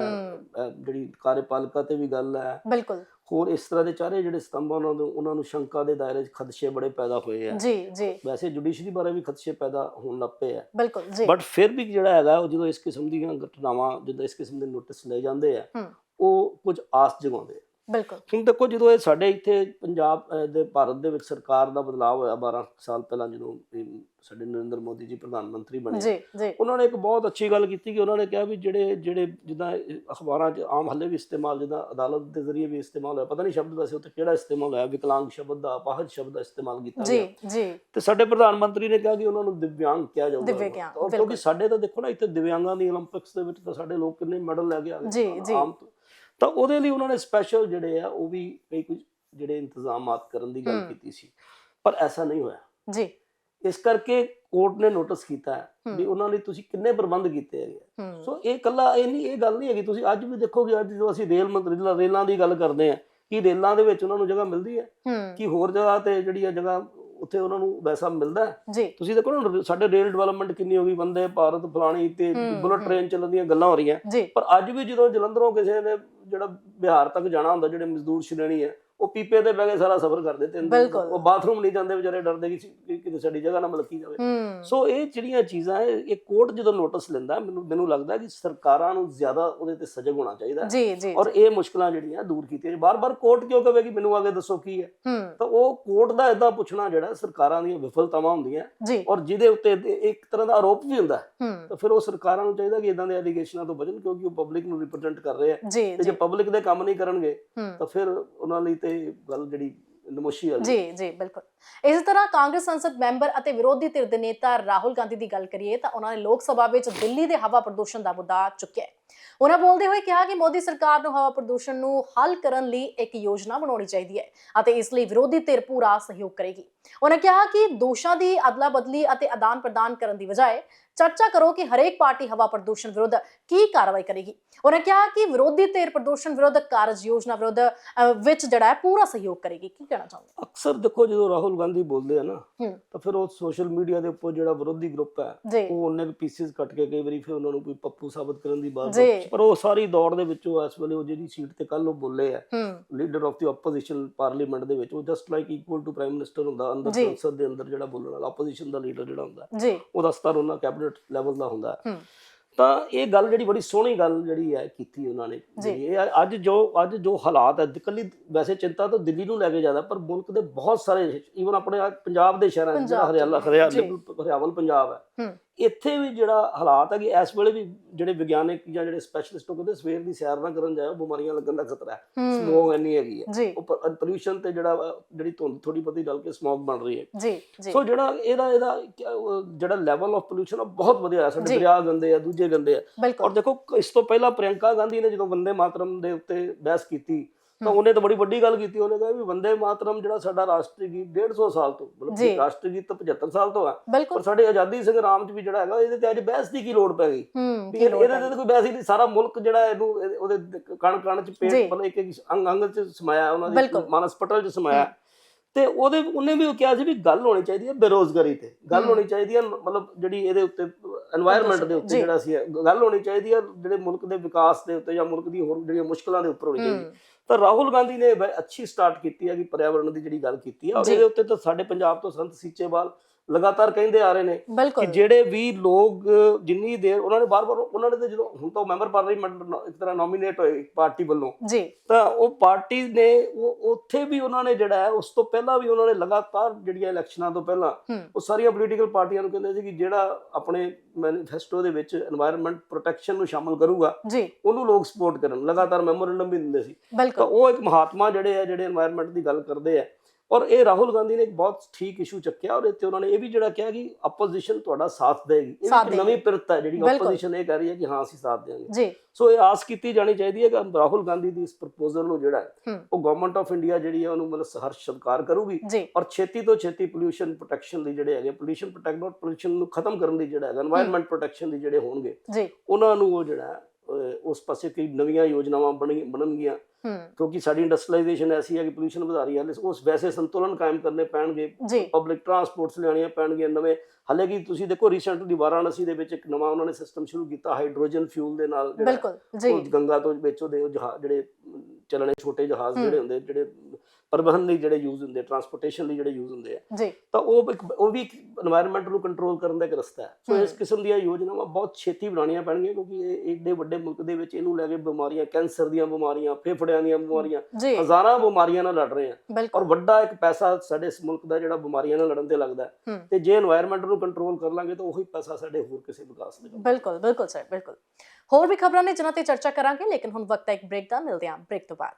ਜਿਹੜੀ ਕਾਰਜਪਾਲਿਕਾ ਤੇ ਵੀ ਗੱਲ ਹੈ ਬਿਲਕੁਲ। ਹੋਰ ਇਸ ਤਰ੍ਹਾਂ ਦੇ ਚਾਰੇ ਜਿਹੜੇ ਸਤੰਭ ਆ, ਉਹਨਾਂ ਨੂੰ ਉਹਨਾਂ ਨੂੰ ਸ਼ੰਕਾ ਦੇ ਦਾਇਰੇ 'ਚ ਖਦਸ਼ੇ ਬੜੇ ਪੈਦਾ ਹੋਏ ਆ। ਜੀ ਜੀ। ਵੈਸੇ ਜੁਡੀਸ਼ਰੀ ਬਾਰੇ ਵੀ ਖਦਸ਼ੇ ਪੈਦਾ ਹੋਣ ਲੱਗ ਪਏ ਆ। ਬਿਲਕੁਲ ਜੀ। ਬਟ ਫਿਰ ਵੀ ਜਿਹੜਾ ਹੈਗਾ ਉਹ ਜਦੋਂ ਇਸ ਕਿਸਮ ਦੀਆਂ ਘਟਨਾਵਾਂ ਜਦੋਂ ਇਸ ਕਿਸਮ ਦੇ ਨੋਟਿਸ ਲਏ ਜਾਂਦੇ ਆ। ਉਹ ਕੁਝ ਆਸ ਜਗਾਉਂਦੇ ਆ। ਬਿਲਕੁਲ। ਹੁਣ ਦੇਖੋ ਜਦੋਂ ਇਹ ਸਾਡੇ ਇੱਥੇ ਪੰਜਾਬ ਦੇ ਭਾਰਤ ਦੇ ਵਿੱਚ ਸਰਕਾਰ ਦਾ ਬਦਲਾਅ ਹੋਇਆ 12 ਸਾਲ ਪਹਿਲਾਂ ਜਦੋਂ ਸਾਡੇ ਨਰਿੰਦਰ ਮੋਦੀ ਜੀ ਪ੍ਰਧਾਨ ਮੰਤਰੀ ਬਣੇ ਉਹਨਾਂ ਨੇ ਇੱਕ ਬਹੁਤ ਅੱਛੀ ਗੱਲ ਕੀਤੀ ਕਿ ਉਹਨਾਂ ਨੇ ਕਿਹਾ ਵੀ ਜਿਹੜੇ ਜਿਹੜੇ ਜਿੱਦਾਂ ਅਖਬਾਰਾਂ 'ਚ ਆਮ ਹੱਲੇ ਵੀ ਇਸਤੇਮਾਲ ਜਿੱਦਾਂ ਅਦਾਲਤ ਦੇ ਜ਼ਰੀਏ ਵੀ ਇਸਤੇਮਾਲ ਹੋਇਆ ਪਤਾ ਨਹੀਂ ਸ਼ਬਦ ਵੈਸੇ ਉੱਤੇ ਕਿਹੜਾ ਇਸਤੇਮਾਲ ਹੋਇਆ ਵਿਕਲਾਂਗ ਸ਼ਬਦ ਦਾ ਅਪਾਹਜ ਸ਼ਬਦ ਦਾ ਇਸਤੇਮਾਲ ਕੀਤਾ ਗਿਆ। ਜੀ। ਜੀ ਤੇ ਸਾਡੇ ਪ੍ਰਧਾਨ ਮੰਤਰੀ ਨੇ ਕਿਹਾ ਕਿ ਉਹਨਾਂ ਨੂੰ ਦਿਵਿਆਂਗ ਕਿਹਾ ਜਾਊਗਾ। ਕਿਉਂਕਿ ਸਾਡੇ ਤਾਂ ਦੇਖੋ ਨਾ ਇੱਥੇ ਦਿਵਿਆਂਗਾਂ ਦੀ 올림픽ਸ ਦੇ ਵਿੱਚ ਤਾਂ ਸਾਡੇ ਲੋਕ ਕਿੰਨੇ ਮੈਡਲ ਲੈ ਕੇ ਆ ਗਏ। ਆਮ ਤੋਂ। ਉਹਦੇ ਲਈ ਉਹਨਾਂ ਨੇ ਸਪੈਸ਼ਲ ਜਿਹੜੇ ਆ ਉਹ ਵੀ ਕਈ ਕੁਝ ਜਿਹੜੇ ਇੰਤਜ਼ਾਮਾਤ ਕਰਨ ਦੀ ਗੱਲ। ਕੀਤੀ ਸੀ ਪਰ ਐਸਾ ਨਹੀਂ ਹੋਇਆ ਜੀ ਇਸ ਕਰਕੇ ਕੋਰਟ ਨੇ ਨੋਟਿਸ ਕੀਤਾ। ਵੀ ਉਹਨਾਂ ਲਈ ਤੁਸੀਂ ਕਿੰਨੇ ਪ੍ਰਬੰਧ ਕੀਤੇ ਹੈਗੇ ਸੋ ਇਹ ਕੱਲਾ ਇਹ ਨਹੀਂ ਇਹ ਗੱਲ ਨਹੀਂ ਹੈਗੀ ਤੁਸੀਂ ਅੱਜ ਵੀ ਦੇਖੋਗੇ ਅੱਜ ਜਦੋਂ ਅਸੀਂ ਰੇਲ ਮੰਤਰੀ ਰੇਲਾਂ ਦੀ ਗੱਲ ਕਰਦੇ ਆ ਕਿ ਰੇਲਾਂ ਦੇ ਵਿੱਚ ਉਹਨਾਂ ਨੂੰ ਜਗ੍ਹਾ ਮਿਲਦੀ ਹੂੰ ਕਿ ਹੋਰ ਜਗ੍ਹਾ ਤੇ ਜਿਹੜੀ ਆ ਜਗ੍ਹਾ ਉੱਥੇ ਉਹਨਾਂ ਨੂੰ ਵੈਸਾ ਮਿਲਦਾ ਹੈ। ਤੁਸੀਂ ਦੇਖੋ ਨਾ ਸਾਡੇ ਰੇਲ ਡਿਵੈਲਪਮੈਂਟ ਕਿੰਨੀ ਹੋ ਗਈ ਬੰਦੇ ਭਾਰਤ ਫਲਾਣੀ ਤੇ ਬੁਲਟ। ਟ੍ਰੇਨ ਚੱਲਣ ਦੀਆਂ ਗੱਲਾਂ ਹੋ ਰਹੀਆਂ। ਪਰ ਅੱਜ ਵੀ ਜਦੋਂ ਜਲੰਧਰੋਂ ਕਿਸੇ ਨੇ ਜਿਹੜਾ ਬਿਹਾਰ ਤੱਕ ਜਾਣਾ ਹੁੰਦਾ ਜਿਹੜੇ ਮਜ਼ਦੂਰ ਸ਼੍ਰੇਣੀ ਹੈ ਉਹ ਪੀਪੇ ਤੇ ਬਹਿ ਕੇ ਸਾਰਾ ਸਫ਼ਰ ਕਰਦੇ ਤੇ ਬਿਲਕੁਲ। ਉਹ ਬਾਥਰੂਮ ਨਹੀਂ ਜਾਂਦੇ ਵਿਚਾਰੇ ਡਰਦੇ ਕਿ ਕਿਤੇ ਸਾਡੀ ਜਗ੍ਹਾ ਨਾ ਮਲਕੀ ਜਾਵੇ। ਸੋ ਇਹ ਜਿਹੜੀਆਂ ਚੀਜ਼ਾਂ ਹੈ ਇਹ ਕੋਰਟ ਜਦੋਂ ਨੋਟਿਸ ਲੈਂਦਾ ਮੈਨੂੰ ਮੈਨੂੰ ਲੱਗਦਾ ਕਿ ਸਰਕਾਰਾਂ ਨੂੰ ਜ਼ਿਆਦਾ ਉਹਦੇ ਤੇ ਸਜਗ ਹੋਣਾ ਚਾਹੀਦਾ। ਹੈ ਜੀ ਜੀ। ਔਰ ਇਹ ਮੁਸ਼ਕਲਾਂ ਜਿਹੜੀਆਂ ਦੂਰ ਕੀਤੀਆਂ ਬਾਰ-ਬਾਰ ਕੋਰਟ ਕਿਉਂ ਕਹੇਗੀ ਮੈਨੂੰ ਆਗੇ ਦੱਸੋ ਕੀ ਹੈ? ਤਾਂ ਉਹ ਕੋਰਟ ਦਾ ਇਦਾਂ ਪੁੱਛਣਾ ਜਿਹੜਾ ਸਰਕਾਰਾਂ ਦੀਆਂ ਵਿਫਲਤਾਵਾਂ ਹੁੰਦੀਆਂ। ਔਰ ਜਿਹਦੇ ਉੱਤੇ ਇੱਕ ਤਰ੍ਹਾਂ ਦਾ ਆਰੋਪ ਵੀ ਹੁੰਦਾ। ਤਾਂ ਫਿਰ ਉਹ ਸਰਕਾਰਾਂ ਨੂੰ ਚਾਹੀਦਾ ਕਿ ਇਦਾਂ ਦੇ ਐਲੀਗੇਸ਼ਨਾਂ ਤੋਂ ਬਚਣ ਕਿਉਂਕਿ ਉਹ ਪਬਲਿਕ ਨੂੰ ਰਿਪਰੈਜ਼ੈਂਟ ਕਰ ਰਹੇ ਆ। ਤੇ ਜੀ ਪਬਲਿਕ ਦੇ ਕੰਮ ਨਹੀਂ ਕਰਨਗੇ ਤਾਂ ਫਿਰ ਉਹਨਾਂ ਲਈ ਤੇ ਗੱਲ ਜਿਹੜੀ ਨਮੋਸ਼ੀ ਵਾਲੀ ਜੀ ਜੀ, ਬਿਲਕੁਲ। ਇਸ ਤਰ੍ਹਾਂ ਕਾਂਗਰਸ ਸੰਸਦ ਮੈਂਬਰ ਅਤੇ ਵਿਰੋਧੀ ਧਿਰ ਦੇ ਨੇਤਾ ਰਾਹੁਲ ਗਾਂਧੀ ਦੀ ਗੱਲ ਕਰੀਏ ਤਾਂ ਉਹਨਾਂ ਨੇ ਲੋਕ ਸਭਾ ਵਿੱਚ ਦਿੱਲੀ ਦੇ ਹਵਾ ਪ੍ਰਦੂਸ਼ਣ ਦਾ ਮੁੱਦਾ ਚੁੱਕਿਆ ਹੈ। ਉਹਨਾਂ ਬੋਲਦੇ ਹੋਏ ਕਿਹਾ ਕਿ ਮੋਦੀ ਸਰਕਾਰ ਨੂੰ ਹਵਾ ਪ੍ਰਦੂਸ਼ਣ ਨੂੰ ਹੱਲ ਕਰਨ ਲਈ ਇੱਕ ਯੋਜਨਾ ਬਣਾਉਣੀ ਚਾਹੀਦੀ ਹੈ ਅਤੇ ਇਸ ਲਈ ਵਿਰੋਧੀ ਧਿਰ ਪੂਰਾ ਸਹਿਯੋਗ ਕਰੇਗੀ। ਉਹਨਾਂ ਕਿਹਾ ਕਿ ਦੋਸ਼ਾਂ ਦੀ ਅਦਲਾ ਬਦਲੀ ਅਤੇ ਆਦਾਨ ਪ੍ਰਦਾਨ ਕਰਨ ਦੀ ਬਜਾਏ ਚਰਚਾ ਕਰੋ ਕਿ ਹਰੇਕ ਪਾਰਟੀ ਹਵਾ ਪ੍ਰਦੂਸ਼ਣ ਵਿਰੁੱਧ ਕੀ ਕਾਰਵਾਈ ਕਰੇਗੀ। ਉਹਨਾਂ ਕਿਹਾ ਕਿ ਵਿਰੋਧੀ ਧਿਰ ਪ੍ਰਦੂਸ਼ਣ ਵਿਰੁੱਧ ਕਾਰਜ ਯੋਜਨਾ ਵਿਰੁੱਧ ਵਿੱਚ ਜਿਹੜਾ ਹੈ ਪੂਰਾ ਸਹਿਯੋਗ ਕਰੇਗੀ। ਕੀ ਕਹਿਣਾ ਚਾਹੁੰਦੇ ਅਕਸਰ ਦੇਖੋ ਜਦੋਂ ਰਾਹੁਲ ਗਾਂਧੀ ਬੋਲਦੇ ਆ ਨਾ ਤਾਂ ਫਿਰ ਉਹ ਸੋਸ਼ਲ ਮੀਡੀਆ ਦੇ ਉੱਪਰ ਜਿਹੜਾ ਵਿਰੋਧੀ ਗਰੁੱਪ ਹੈ ਉਹ ਉਹਨੇ ਪੀਸਿਸ ਕੱਟ ਕੇ ਕਈ ਵਾਰੀ ਫਿਰ ਉਹਨਾਂ ਨੂੰ ਕੋਈ ਪੱਪੂ ਸਾਬਤ ਕਰਨ ਦੀ ਬਾਤ ਜੀ। ਪਰ ਉਹ ਸਾਰੀ ਦੌੜ ਦੇ ਵਿੱਚ ਉਹ ਇਸ ਵੇਲੇ ਉਹ ਜਿਹੜੀ ਸੀਟ ਤੇ ਕੱਲ ਉਹ ਬੋਲੇ ਆ leader of the opposition parliament ਦੇ ਵਿੱਚ ਉਹ just like equal to prime minister ਹੁੰਦਾ ਅੰਦਰ। ਸੰਸਦ ਦੇ ਅੰਦਰ ਜਿਹੜਾ ਬੋਲਣ ਵਾਲਾ ਆਪੋਜੀਸ਼ਨ ਦਾ ਲੀਡਰ ਜਿਹੜਾ ਹੁੰਦਾ ਉਹਦਾ ਸਤਰ ਉਹਨਾਂ ਕੈਬਨਿਟ ਲੈਵਲ ਦਾ ਹੁੰਦਾ ਤਾਂ ਇਹ ਗੱਲ ਜਿਹੜੀ ਬੜੀ ਸੋਹਣੀ ਗੱਲ ਜਿਹੜੀ ਹੈ ਕੀਤੀ ਉਹਨਾਂ ਨੇ ਇਹ ਅੱਜ ਜੋ ਅੱਜ ਜੋ ਹਾਲਾਤ ਹੈ ਕੱਲੀ ਵੈਸੇ ਚਿੰਤਾ ਤਾਂ ਦਿੱਲੀ ਨੂੰ ਲੈ ਕੇ ਜ਼ਿਆਦਾ ਪਰ ਮੁਲਕ ਦੇ ਬਹੁਤ ਸਾਰੇ ਈਵਨ ਆਪਣੇ ਪੰਜਾਬ ਦੇ ਸ਼ਹਿਰਾਂ ਜਿਹੜਾ ਜੀ। ਹਰਿਆਵਲ ਪੰਜਾਬ ਹੂੰ ਇੱਥੇ ਵੀ ਜਿਹੜਾ ਹਾਲਾਤ ਹੈ ਕਿ ਇਸ ਵੇਲੇ ਵੀ ਜਿਹੜੇ ਵਿਗਿਆਨਿਕ ਜਾਂ ਜਿਹੜੇ ਸਪੈਸ਼ਲਿਸਟ ਉਹ ਕਹਿੰਦੇ ਸਵੇਰ ਦੀ ਸੈਰ ਨਾ ਕਰਨ ਜਾਓ ਬਿਮਾਰੀਆਂ ਲੱਗਣ ਦਾ ਖਤਰਾ ਹੈ। ਸਮੋਗ ਇੰਨੀ ਹੈਗੀ ਹੈ। ਉਹ ਪੋਲੂਸ਼ਨ ਤੇ ਜਿਹੜਾ ਜਿਹੜੀ ਧੁੰਦ ਥੋੜੀ ਬਹੁਤੀ ਡਲ ਕੇ ਸਮੋਗ ਬਣ ਰਹੀ ਹੈ। ਜੀ ਜੀ। ਸੋ ਜਿਹੜਾ ਇਹਦਾ ਇਹਦਾ ਉਹ ਜਿਹੜਾ ਲੈਵਲ ਆਫ ਪੋਲੂਸ਼ਨ ਆ ਬਹੁਤ ਵਧੀਆ ਹੈ। ਸਾਡੇ। ਦਰਿਆ ਗੰਦੇ ਆ ਦੂਜੇ ਗੰਦੇ ਆ। ਔਰ ਦੇਖੋ ਇਸ ਤੋਂ ਪਹਿਲਾਂ ਪ੍ਰਿਯੰਕਾ ਗਾਂਧੀ ਨੇ ਜਦੋਂ ਵੰਦੇ ਮਾਤਰਮ ਦੇ ਉੱਤੇ ਬਹਿਸ ਕੀਤੀ ਤਾਂ ਉਹਨੇ ਤਾਂ ਬੜੀ ਵੱਡੀ ਗੱਲ ਕੀਤੀ ਉਹਨੇ ਕਿਹਾ ਵੀ ਵੰਦੇ ਮਾਤਰਮ ਜਿਹੜਾ ਸਾਡਾ ਰਾਸ਼ਟਰੀ ਗੀਤ 150 ਸਾਲ ਤੋਂ ਮਤਲਬ ਰਾਸ਼ਟਰੀ ਗੀਤ ਤਾਂ 75 ਸਾਲ ਤੋਂ ਆ ਪਰ ਸਾਡੇ ਆਜ਼ਾਦੀ ਸੰਗਰਾਮ 'ਚ ਵੀ ਜਿਹੜਾ ਹੈਗਾ ਇਹਦੇ ਤੇ ਅੱਜ ਬਹਿਸ ਦੀ ਕੀ ਲੋੜ ਪੈ ਗਈ? ਇਹਦੇ ਤੇ ਕੋਈ ਬਹਿਸ ਹੀ ਨਹੀਂ ਸਾਰਾ ਮੁਲਕ ਜਿਹੜਾ ਇਹਨੂੰ ਉਹਦੇ ਕਣ ਕਣ 'ਚ ਪੇਟ ਮਤਲਬ ਇੱਕ ਇੱਕ ਅੰਗ ਅੰਗ 'ਚ ਸਮਾਇਆ ਉਹਨਾਂ ਦੇ ਮਾਨਸ ਪਟਲ 'ਚ ਸਮਾਇਆ। ਤੇ ਉਹਦੇ ਉਹਨੇ ਵੀ ਕਿਹਾ ਸੀ ਵੀ ਗੱਲ ਹੋਣੀ ਚਾਹੀਦੀ ਹੈ ਬੇਰੋਜ਼ਗਾਰੀ ਤੇ। ਗੱਲ ਹੋਣੀ ਚਾਹੀਦੀ ਹੈ ਮਤਲਬ ਜਿਹੜੀ ਇਹਦੇ ਉੱਤੇ এনवायरमेंट ਦੇ ਉੱਤੇ ਜਿਹੜਾ ਸੀ ਗੱਲ ਹੋਣੀ ਚਾਹੀਦੀ ਹੈ ਜਿਹੜੇ ਮੁਲਕ ਦੇ ਵਿਕਾਸ ਦੇ ਉੱਤੇ ਜਾਂ ਮੁਲਕ ਦੀ ਹੋਰ ਜਿਹੜੀਆਂ ਮੁਸ਼ਕਲਾਂ ਦੇ ਉੱਪਰ ਹੋਣੀ ਚਾਹੀਦੀ ਤਾਂ ਰਾਹੁਲ ਗਾਂਧੀ ਨੇ ਅੱਛੀ ਸਟਾਰਟ ਕੀਤੀ ਹੈ ਕਿ ਪਰਿਆਵਰਣ ਦੀ ਜਿਹੜੀ ਗੱਲ ਕੀਤੀ ਹੈ। ਇਹਦੇ ਉੱਤੇ ਤਾਂ ਸਾਡੇ ਪੰਜਾਬ ਤੋਂ ਸੰਤ ਸੀਚੇਵਾਲ ਲਗਾਤਾਰ ਕਹਿੰਦੇ ਆ ਰਹੇ ਨੇ ਕਿ ਜਿਹੜੇ ਵੀ ਲੋਕ ਜਿੰਨੀ ਦੇਰ ਉਹਨਾਂ ਨੇ ਬਾਰ-ਬਾਰ ਉਹਨਾਂ ਨੇ ਜਦੋਂ ਹੁਣ ਤਾਂ ਮੈਂਬਰ ਪਾਰਲੀਮੈਂਟ ਇੱਕ ਤਰ੍ਹਾਂ ਨੋਮੀਨੇਟ ਹੋਏ ਪਾਰਟੀ ਵੱਲੋਂ। ਜੀ। ਤਾਂ ਉਹ ਪਾਰਟੀ ਨੇ ਉਹ ਉੱਥੇ ਵੀ ਉਹਨਾਂ ਨੇ ਜਿਹੜਾ ਉਸ ਤੋਂ ਪਹਿਲਾਂ ਵੀ ਉਹਨਾਂ ਨੇ ਲਗਾਤਾਰ ਜਿਹੜੀਆਂ ਇਲੈਕਸ਼ਨਾਂ ਤੋਂ ਪਹਿਲਾਂ ਉਹ ਸਾਰੀਆਂ ਪੋਲੀਟੀਕਲ ਪਾਰਟੀਆਂ ਨੂੰ ਕਹਿੰਦੇ ਸੀ ਕਿ ਜਿਹੜਾ ਆਪਣੇ ਮੈਨੀਫੈਸਟੋ ਦੇ ਵਿੱਚ এনवायरमेंट ਪ੍ਰੋਟੈਕਸ਼ਨ ਨੂੰ ਸ਼ਾਮਲ ਕਰੂਗਾ ਜੀ। ਉਹਨੂੰ ਲੋਕ ਸਪੋਰਟ ਕਰਨ। ਲਗਾਤਾਰ ਮੈਮੋਰੰਡਮ ਵੀ ਦਿੰਦੇ ਸੀ। ਤਾਂ ਉਹ ਇੱਕ ਮਹਾਤਮਾ ਜਿਹੜੇ ਆ ਜਿਹੜੇ এনवायरमेंट ਦੀ ਗੱਲ ਕਰਦੇ ਆ ਔਰ ਇਹ ਰਾਹੁਲ ਗਾਂਧੀ ਨੇ ਇੱਕ ਬਹੁਤ ਠੀਕ ਇਸ਼ੂ ਚੱਕਿਆ ਔਰ ਇੱਥੇ ਉਹਨਾਂ ਨੇ ਇਹ ਵੀ ਜਿਹੜਾ ਕਿਹਾ ਕਿ ਆਪੋਜੀਸ਼ਨ ਤੁਹਾਡਾ ਸਾਥ ਦੇਗੀ। ਇਹ ਇੱਕ ਨਵੀਂ ਪਿਰਤ ਹੈ ਜਿਹੜੀ ਆਪੋਜੀਸ਼ਨ ਇਹ ਕਰ ਰਹੀ ਹੈ ਕਿ ਹਾਂ ਅਸੀਂ ਸਾਥ ਦੇਵਾਂਗੇ। ਜੀ। ਸੋ ਇਹ ਆਸ ਕੀਤੀ ਜਾਣੀ ਚਾਹੀਦੀ ਹੈ ਕਿ ਰਾਹੁਲ ਗਾਂਧੀ ਦੀ ਇਸ ਪ੍ਰਪੋਜ਼ਲ ਨੂੰ ਜਿਹੜਾ ਉਹ ਗਵਰਨਮੈਂਟ ਆਫ ਇੰਡੀਆ ਜਿਹੜੀ ਹੈ ਉਹਨੂੰ ਮਤਲਬ ਹਰ ਸਵੀਕਾਰ ਕਰੂਗੀ ਔਰ ਛੇਤੀ ਤੋਂ ਛੇਤੀ ਪੋਲੂਸ਼ਨ ਪ੍ਰੋਟੈਕਸ਼ਨ ਦੀ ਜਿਹੜੇ ਹੈਗੇ ਪੋਲੂਸ਼ਨ ਪ੍ਰੋਟੈਕਟ ਨਾਟ ਪੋਲੂਸ਼ਨ ਨੂੰ ਖਤਮ ਕਰਨ ਦੀ ਜਿਹੜਾ ਹੈਗਾ এনवायरमेंट ਪ੍ਰੋਟੈਕਸ਼ਨ ਦੀ ਜਿਹੜੇ ਹੋਣਗੇ ਉਹਨਾਂ ਨੂੰ ਉਹ ਜਿਹੜਾ ਉਸ ਪਾਸੇ ਕਈ ਨਵੀਆਂ ਯੋਜਨਾਵਾਂ ਬਣਨਗੀਆਂ। ਕਿਉਂਕਿ ਸਾਡੀ ਇੰਡਸਟਰੀਲਾਈਜੇਸ਼ਨ ਐਸੀ ਹੈ ਕਿ ਪੋਲੂਸ਼ਨ ਵਧਾ ਰਹੀ ਹੈ। ਉਸ ਵੈਸੇ ਸੰਤੁਲਨ ਕਾਇਮ ਕਰਨੇ ਪੈਣਗੇ। ਪਬਲਿਕ ਟਰਾਂਸਪੋਰਟਸ ਲਿਆਉਣੀਆਂ ਪੈਣਗੀਆਂ ਨਵੇਂ। ਹਾਲੇ ਕਿ ਤੁਸੀਂ ਦੇਖੋ ਰੀਸੈਂਟਲੀ ਵਾਰਾਣਸੀ ਦੇ ਵਿੱਚ ਇੱਕ ਨਵਾਂ ਉਹਨਾਂ ਨੇ ਸਿਸਟਮ ਸ਼ੁਰੂ ਕੀਤਾ ਹਾਈਡਰੋਜਨ ਫਿਊਲ ਦੇ ਨਾਲ ਬਿਲਕੁਲ ਜੀ। ਗੰਗਾ ਤੋਂ ਵਿੱਚ ਉਹਦੇ ਜਹਾਜ਼ ਜਿਹੜੇ ਚੱਲਣੇ ਛੋਟੇ ਜਹਾਜ਼। ਜਿਹੜੇ ਹੁੰਦੇ ਜਿਹੜੇ ਪ੍ਰਬੰਧਨ ਲਈ ਜਿਹੜੇ ਯੂਜ਼ ਹੁੰਦੇ ਟਰਾਂਸਪੋਰਟੇਸ਼ਨ ਲਈ ਜਿਹੜੇ ਯੂਜ਼ ਹੁੰਦੇ ਆ ਤਾਂ ਉਹ ਇੱਕ- ਉਹ ਵੀ এনवायरमेंट ਨੂੰ ਕੰਟਰੋਲ ਕਰਨ ਦਾ ਇੱਕ ਰਸਤਾ ਹੈ। ਸੋ ਇਸ ਕਿਸਮ ਦੀਆਂ ਯੋਜਨਾਵਾਂ ਬਹੁਤ ਛੇਤੀ ਬਣਾਉਣੀਆਂ ਪੈਣਗੀਆਂ ਕਿਉਂਕਿ ਇਹ ਏਡੇ ਵੱਡੇ ਮੁਲਕ ਦੇ ਵਿੱਚ ਇਹਨੂੰ ਲੈ ਕੇ ਬਿਮਾਰੀਆਂ ਕੈਂਸਰ ਦੀਆਂ ਬਿਮਾਰੀਆਂ ਫੇਫੜਿਆਂ ਦੀਆਂ ਬਿਮਾਰੀਆਂ ਹਜ਼ਾਰਾਂ ਬਿਮਾਰੀਆਂ ਨਾਲ ਲੜ ਰਹੇ ਆ। ਔਰ ਵੱਡਾ ਇੱਕ ਪੈਸਾ ਸਾਡੇ ਇਸ ਮੁਲਕ ਦਾ ਜਿਹੜਾ ਬਿਮਾਰੀਆਂ ਨਾਲ ਲੜਨ ਤੇ ਲੱਗਦਾ ਤੇ ਜੇ এনवायरमेंट ਨੂੰ ਕੰਟਰੋਲ ਕਰ ਲਾਂਗੇ ਤਾਂ ਉਹੀ ਪੈਸਾ ਸਾਡੇ ਹੋਰ ਕਿਸੇ ਵਿਕਾਸ ਦੇ ਬਿਲਕੁਲ ਬਿਲਕੁਲ ਸਰ ਬਿਲਕੁਲ। ਹੋਰ ਵੀ ਖਬਰਾਂ ਨੇ ਜਿਨ੍ਹਾਂ ਤੇ ਚਰਚਾ ਕਰਾਂਗੇ ਲੇਕਿਨ ਹੁਣ ਵਕਤ ਹੈ ਇੱਕ ਬ੍ਰੇਕ ਦਾ ਮਿਲਦੇ ਹਾਂ ਬ੍ਰੇਕ ਤੋਂ ਬਾਅਦ।